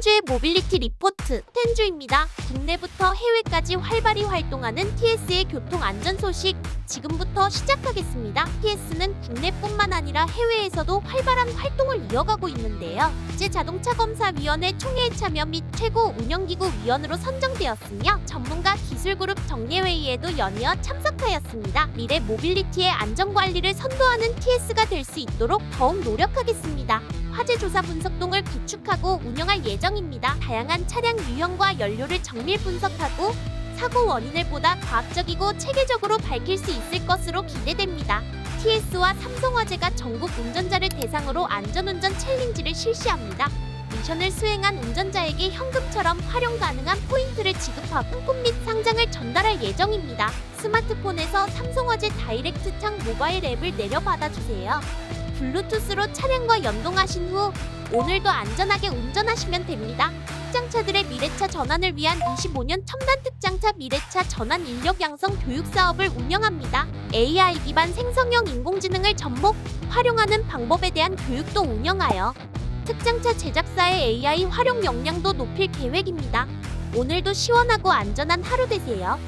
텐주의 모빌리티 리포트 텐주입니다. 국내부터 해외까지 활발히 활동하는 TS의 교통 안전 소식 지금부터 시작하겠습니다. TS는 국내뿐만 아니라 해외에서도 활발한 활동을 이어가고 있는데요. 국제 자동차 검사 위원회 총회에 참여 및 최고 운영기구 위원으로 선정되었으며 전문가 기술 그룹 정례회의에도 연이어 참석하였습니다. 미래 모빌리티의 안전 관리를 선도하는 TS가 될 수 있도록 더욱 노력하겠습니다. 화재 조사 분석동을 구축하고 운영할 예정입니다. 다양한 차량 유형과 연료를 정밀 분석하고 사고 원인을 보다 과학적이고 체계적으로 밝힐 수 있을 것으로 기대됩니다. TS와 삼성화재가 전국 운전자를 대상으로 안전운전 챌린지를 실시합니다. 미션을 수행한 운전자에게 현금처럼 활용 가능한 포인트를 지급하고 상품 및 상장을 전달할 예정입니다. 스마트폰에서 삼성화재 다이렉트 창 모바일 앱을 내려받아 주세요. 블루투스로 차량과 연동하신 후 오늘도 안전하게 운전하시면 됩니다. 특장차들의 미래차 전환을 위한 25년 첨단 특장차 미래차 전환 인력 양성 교육 사업을 운영합니다. AI 기반 생성형 인공지능을 접목, 활용하는 방법에 대한 교육도 운영하여 특장차 제작사의 AI 활용 역량도 높일 계획입니다. 오늘도 시원하고 안전한 하루 되세요.